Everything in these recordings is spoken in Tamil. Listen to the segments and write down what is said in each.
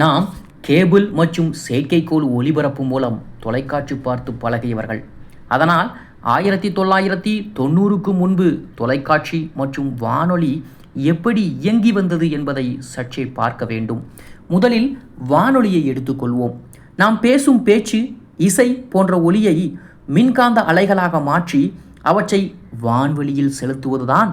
நாம் கேபிள் மற்றும் செயற்கைக்கோள் ஒளிபரப்பு மூலம் தொலைக்காட்சி பார்த்து பழகியவர்கள். அதனால் ஆயிரத்தி தொள்ளாயிரத்தி தொண்ணூறுக்கு முன்பு தொலைக்காட்சி மற்றும் வானொலி எப்படி இயங்கி வந்தது என்பதை சற்றே பார்க்க வேண்டும். முதலில் வானொலியை எடுத்துக்கொள்வோம் நாம் பேசும் பேச்சு இசை போன்ற ஒலியை மின்காந்த அலைகளாக மாற்றி அவற்றை வான்வெளியில் செலுத்துவதுதான்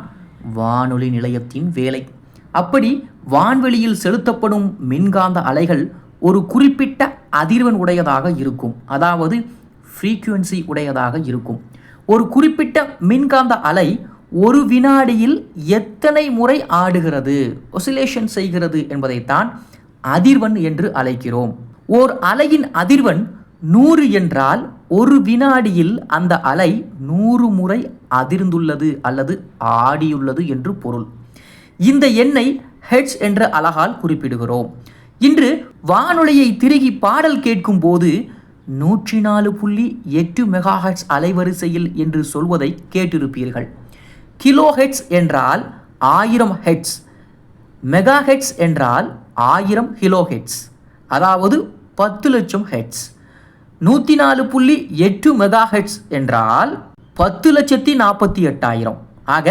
வானொலி நிலையத்தின் வேலை. அப்படி வான்வெளியில் செலுத்தப்படும் மின்காந்த அலைகள் ஒரு குறிப்பிட்ட அதிர்வெண் உடையதாக இருக்கும். அதாவது ஃப்ரீக்குவென்சி உடையதாக இருக்கும். ஒரு குறிப்பிட்ட மின்காந்த அலை ஒரு வினாடியில் எத்தனை முறை ஆடுகிறது ஒசிலேஷன் செய்கிறது என்பதைத்தான் அதிர்வெண் என்று அழைக்கிறோம். ஓர் அலையின் அதிர்வெண் நூறு என்றால் ஒரு வினாடியில் அந்த அலை நூறு முறை அதிர்ந்துள்ளது அல்லது ஆடியுள்ளது என்று பொருள். இந்த எண்ணை ஹெட்ஸ் என்ற அழகால் குறிப்பிடுகிறோம். இன்று வானொலியை திருகி பாடல் கேட்கும் போது நூற்றி நாலு புள்ளி எட்டு மெகாஹெட்ஸ் அலைவரிசையில் என்று சொல்வதை கேட்டிருப்பீர்கள். கிலோ ஹெட்ஸ் என்றால் ஆயிரம் ஹெட்ஸ் மெகா ஹெட்ஸ் என்றால் ஆயிரம் கிலோ ஹெட்ஸ் அதாவது பத்து லட்சம் ஹெட்ஸ் நூற்றி நாலு புள்ளி எட்டு மெகா ஹெட்ஸ் என்றால் பத்து லட்சத்தி நாற்பத்தி எட்டாயிரம். ஆக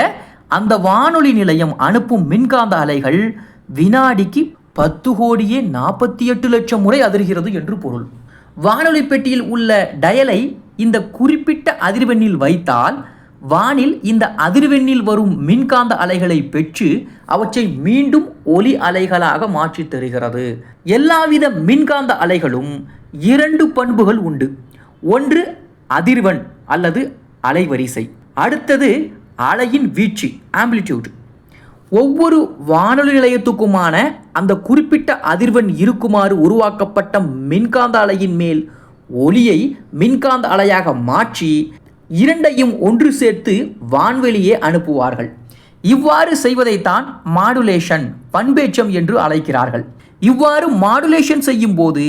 அந்த வானொலி நிலையம் அனுப்பும் மின்காந்த அலைகள் வினாடிக்கு பத்து கோடியே நாற்பத்தி எட்டு லட்சம் முறை அதிர்கிறது என்று பொருள். வானொலி பெட்டியில் உள்ள டயலை இந்த குறிப்பிட்ட அதிர்வெண்ணில் வைத்தால் வானில் இந்த அதிர்வெண்ணில் வரும் மின்காந்த அலைகளை பெற்று அவற்றை மீண்டும் ஒலி அலைகளாக மாற்றித் தருகிறது. எல்லாவித மின்காந்த அலைகளும் இரண்டு பண்புகள் உண்டு. ஒன்று அதிர்வெண் அல்லது அலைவரிசை. அடுத்தது அலையின் வீச்சு ஆம்பிளிடியூட் ஒவ்வொரு வானொலி நிலையத்துக்குமான அந்த குறிப்பிட்ட அதிர்வெண் இருக்குமாறு உருவாக்கப்பட்ட மின்காந்த அலையின் மேல் ஒலியை மின்காந்த அலையாக மாற்றி இரண்டையும் ஒன்று சேர்த்து வான்வெளியே அனுப்புவார்கள். இவ்வாறு செய்வதைத்தான் மாடுலேஷன் பண்பேற்றம் என்று அழைக்கிறார்கள். இவ்வாறு மாடுலேஷன் செய்யும் போது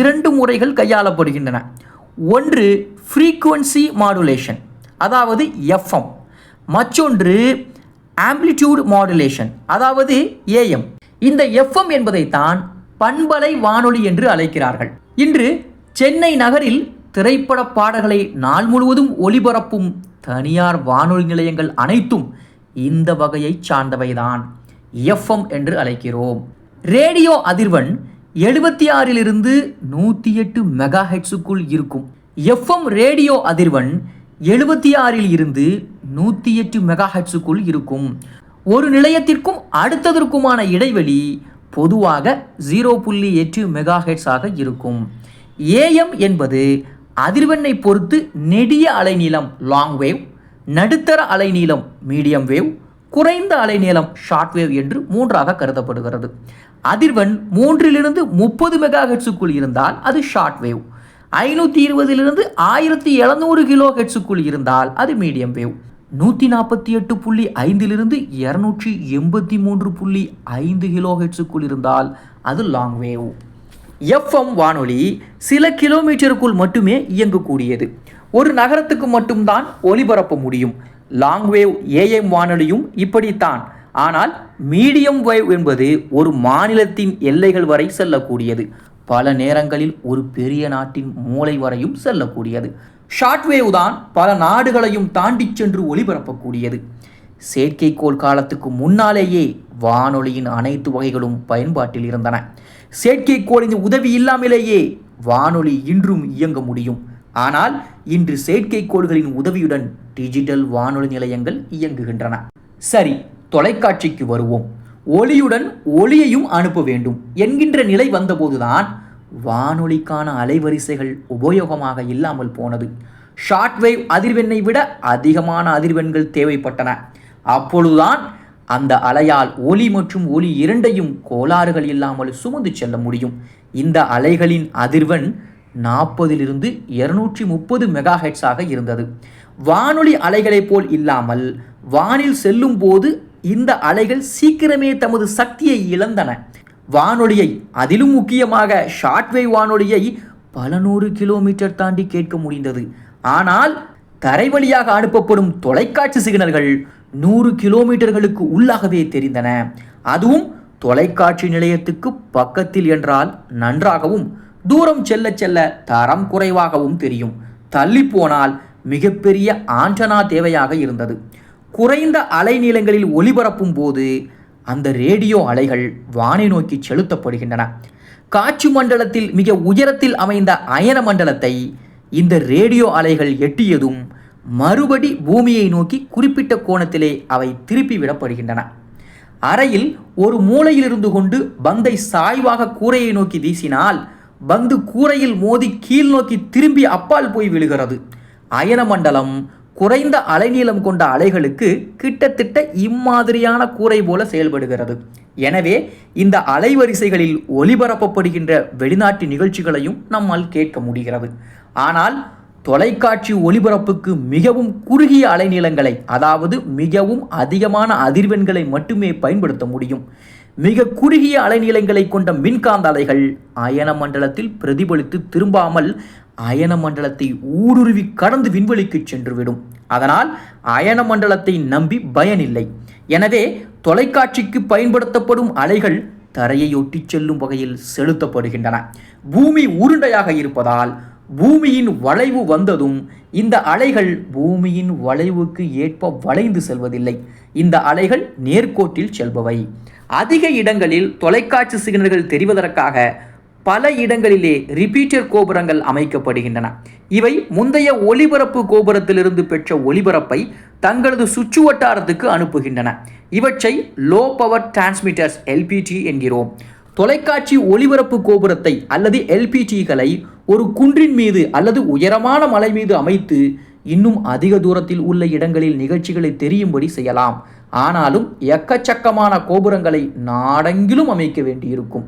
இரண்டு முறைகள் கையாளப்படுகின்றன. ஒன்று ஃப்ரீக்குவன்சி மாடுலேஷன் அதாவது எஃப்எம் மற்றொன்று ஆம்ப்ளிடியூட் மாடுலேஷன் அதாவது ஏஎம். இந்த எஃப்எம் என்பதைத்தான் பண்பலை வானொலி என்று அழைக்கிறார்கள். இன்று சென்னை நகரில் திரைப்பட பாடல்களை நாள் முழுவதும் ஒளிபரப்பும் தனியார் வானொலி நிலையங்கள் அனைத்தும் இந்த வகையைச் சார்ந்தவைதான். எஃப்எம் என்று அழைக்கிறோம். ரேடியோ அதிர்வெண் எழுபத்தி ஆறிலிருந்து நூற்றி எட்டு மெகா ஹெட்ஸுக்குள் இருக்கும். எஃப்எம் ரேடியோ அதிர்வெண் எழுபத்தி ஆறில் இருந்து நூற்றி எட்டு மெகா ஹெட்ஸுக்குள் இருக்கும். ஒரு நிலையத்திற்கும் அடுத்ததற்குமான இடைவெளி பொதுவாக ஜீரோ புள்ளி எட்டு மெகா ஹெட்ஸாக இருக்கும். ஏஎம் என்பது அதிர்வெண்ணை பொறுத்து நெடிய அலைநீளம் லாங் வேவ் நடுத்தர அலைநீளம் மீடியம் வேவ் குறைந்த அலைநீளம் ஷார்ட் வேவ் என்று மூன்றாக கருதப்படுகிறது. அதிர்வெண் மூன்றிலிருந்து முப்பது மெகா ஹெட்ஸுக்குள் இருந்தால் அது ஷார்ட் வேவ் ஐநூற்றி இருபதிலிருந்து ஆயிரத்தி எழுநூறு கிலோ ஹெட்ஸுக்குள் இருந்தால் அது மீடியம் வேவ் நூற்றி நாற்பத்தி எட்டு புள்ளி ஐந்திலிருந்து இரநூற்றி எண்பத்தி மூன்று புள்ளி ஐந்து கிலோஹெட்ஸுக்குள் இருந்தால் அது லாங் வேவ் எஃப்எம் வானொலி சில கிலோமீட்டருக்குள் மட்டுமே இயங்கக்கூடியது. ஒரு நகரத்துக்கு மட்டும்தான் ஒலிபரப்ப முடியும். லாங் வேவ் ஏஎம் வானொலியும் இப்படித்தான். ஆனால் மீடியம் வேவ் என்பது ஒரு மாநிலத்தின் எல்லைகள் வரை செல்லக்கூடியது. பல நேரங்களில் ஒரு பெரிய நாட்டின் மூளை வரையும் செல்லக்கூடியது. ஷார்ட்வேவ் தான் பல நாடுகளையும் தாண்டி சென்று ஒளிபரப்பக்கூடியது. செயற்கைக்கோள் காலத்துக்கு முன்னாலேயே வானொலியின் அனைத்து வகைகளும் பயன்பாட்டில் இருந்தன. செயற்கைக்கோளின் உதவி இல்லாமலேயே வானொலி இன்றும் இயங்க முடியும். ஆனால் இன்று செயற்கைக்கோள்களின் உதவியுடன் டிஜிட்டல் வானொலி நிலையங்கள் இயங்குகின்றன. சரி தொலைக்காட்சிக்கு வருவோம். ஒளியுடன் ஒளியையும் அனுப்ப வேண்டும் என்கின்ற நிலை வந்தபோதுதான் வானொலிக்கான அலைவரிசைகள் உபயோகமாக இல்லாமல் போனது. ஷார்ட்வேவ் அதிர்வெண்ணை விட அதிகமான அதிர்வெண்கள் தேவைப்பட்டன. அப்பொழுதுதான் அந்த அலையால் ஒளி மற்றும் ஒளி இரண்டையும் கோளாறுகள் இல்லாமல் சுமந்து செல்ல முடியும். இந்த அலைகளின் அதிர்வெண் நாற்பதிலிருந்து இருநூற்றி முப்பது மெகா ஹெட்ஸாக இருந்தது. வானொலி அலைகளைப் போல் இல்லாமல் வானில் செல்லும் போது இந்த அலைகள் சீக்கிரமே தமது சக்தியை இழந்தன. வானொலியை அதிலும் முக்கியமாக ஷார்ட்வேவ் வானொலியை பல நூறு கிலோமீட்டர் தாண்டி கேட்க முடிந்தது. ஆனால் தரை வழியாக அனுப்பப்படும் தொலைக்காட்சி சிக்னல்கள் நூறு கிலோமீட்டர்களுக்கு உள்ளாகவே தெரிந்தன. அதுவும் தொலைக்காட்சி நிலையத்துக்கு பக்கத்தில் என்றால் நன்றாகவும் தூரம் செல்ல செல்ல தரம் குறைவாகவும் தெரியும். தள்ளி போனால் மிகப்பெரிய ஆண்டனா தேவையாக இருந்தது. குறைந்த அலைநீளங்களில் ஒளிபரப்பும் போது அந்த ரேடியோ அலைகள் வானை நோக்கி செலுத்தப்படுகின்றன. காற்று மண்டலத்தில் மிக உயரத்தில் அமைந்த அயன மண்டலத்தை இந்த ரேடியோ அலைகள் எட்டியதும் மறுபடி பூமியை நோக்கி குறிப்பிட்ட கோணத்திலே அவை திருப்பி விடப்படுகின்றன அறையில் ஒரு மூலையில் இருந்து கொண்டு பந்தை சாய்வாக கூரையை நோக்கி வீசினால் பந்து கூரையில் மோதி கீழ் நோக்கி திரும்பி அப்பால் போய் விழுகிறது. அயன மண்டலம் குறைந்த அலைநீளம் கொண்ட அலைகளுக்கு கிட்டத்தட்ட இம்மாதிரியான கூரை போல செயல்படுகிறது. எனவே இந்த அலைவரிசைகளில் ஒளிபரப்பப்படுகின்ற வெளிநாட்டு நிகழ்ச்சிகளையும் நம்மால் கேட்க முடிகிறது. ஆனால் தொலைக்காட்சி ஒளிபரப்புக்கு மிகவும் குறுகிய அலைநீளங்களை அதாவது மிகவும் அதிகமான அதிர்வெண்களை மட்டுமே பயன்படுத்த முடியும். மிக குறுகிய அலைநீளங்களை கொண்ட மின்காந்த அலைகள் அயன மண்டலத்தில் பிரதிபலித்து திரும்பாமல் அயன மண்டலத்தை ஊடுருவி கடந்து விண்வெளிக்கு சென்றுவிடும். அதனால் அயன மண்டலத்தை நம்பி பயனில்லை. எனவே தொலைக்காட்சிக்கு பயன்படுத்தப்படும் அலைகள் தரையை ஒட்டிச் செல்லும் வகையில் செலுத்தப்படுகின்றன. பூமி உருண்டையாக இருப்பதால் பூமியின் வளைவு வந்ததும் இந்த அலைகள் பூமியின் வளைவுக்கு ஏற்ப வளைந்து செல்வதில்லை. இந்த அலைகள் நேர்கோட்டில் செல்பவை. அதிக இடங்களில் தொலைக்காட்சி சிக்னல்கள் தெரிவதற்காக பல இடங்களிலே ரிப்பீட்டர் கோபுரங்கள் அமைக்கப்படுகின்றன. இவை முந்தைய ஒளிபரப்பு கோபுரத்திலிருந்து பெற்ற ஒளிபரப்பை தங்களது சுற்று வட்டாரத்துக்கு அனுப்புகின்றன. இவற்றை லோ பவர் டிரான்ஸ்மிட்டர்ஸ் எல்பிடி என்கிறோம். தொலைக்காட்சி ஒளிபரப்பு கோபுரத்தை அல்லது எல்பிஜிகளை ஒரு குன்றின் மீது அல்லது உயரமான மலை மீது அமைத்து இன்னும் அதிக தூரத்தில் உள்ள இடங்களில் நிகழ்ச்சிகளை தெரியும்படி செய்யலாம். ஆனாலும் எக்கச்சக்கமான கோபுரங்களை நாடெங்கிலும் அமைக்க வேண்டியிருக்கும்.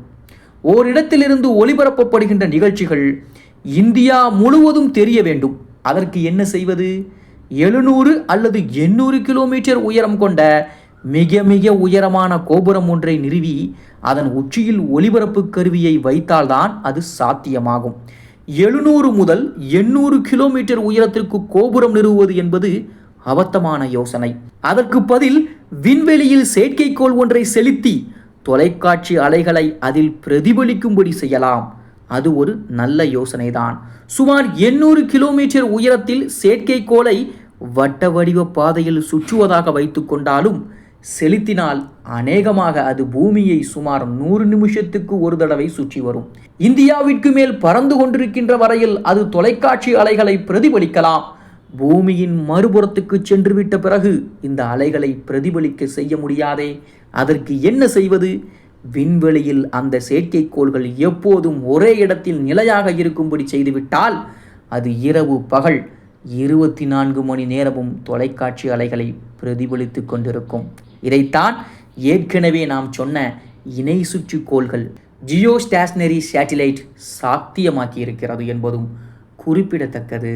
ஓரிடத்திலிருந்து ஒளிபரப்பப்படுகின்ற நிகழ்ச்சிகள் இந்தியா முழுவதும் தெரிய வேண்டும். அதற்கு என்ன செய்வது? எழுநூறு அல்லது எண்ணூறு கிலோமீட்டர் உயரம் கொண்ட மிக மிக உயரமான கோபுரம் ஒன்றை நிறுவி அதன் உச்சியில் ஒளிபரப்பு கருவியை வைத்தால்தான் அது சாத்தியமாகும். எழுநூறு முதல் எண்ணூறு கிலோமீட்டர் உயரத்திற்கு கோபுரம் நிறுவுவது என்பது அபத்தமான யோசனை. அதற்கு பதில் விண்வெளியில் செயற்கைக்கோள் ஒன்றை செலுத்தி தொலைக்காட்சி அலைகளை அதில் பிரதிபலிக்கும்படி செய்யலாம். அது ஒரு நல்ல யோசனைதான். சுமார் எண்ணூறு கிலோமீட்டர் உயரத்தில் செயற்கைக்கோளை வட்ட வடிவ பாதையில் சுற்றுவதாக வைத்துக்கொண்டாலும் செலுத்தினால் அநேகமாக அது பூமியை சுமார் நூறு நிமிஷத்துக்கு ஒரு தடவை சுற்றி வரும். இந்தியாவிற்கு மேல் பறந்து கொண்டிருக்கின்ற வரையில் அது தொலைக்காட்சி அலைகளை பிரதிபலிக்கலாம். பூமியின் மறுபுறத்துக்கு சென்றுவிட்ட பிறகு இந்த அலைகளை பிரதிபலிக்க செய்ய முடியாதே. அதற்கு என்ன செய்வது? விண்வெளியில் அந்த செயற்கைக்கோள்கள் எப்போதும் ஒரே இடத்தில் நிலையாக இருக்கும்படி செய்துவிட்டால் அது இரவு பகல் இருபத்தி நான்கு மணி நேரமும் தொலைக்காட்சி அலைகளை பிரதிபலித்து கொண்டிருக்கும். இதைத்தான் ஏற்கனவே நாம் சொன்ன இணை சுற்றுக்கோள்கள் ஜியோ ஸ்டேஷ்னரி சேட்டிலைட் சாத்தியமாக்கி இருக்கிறது என்பதும் குறிப்பிடத்தக்கது.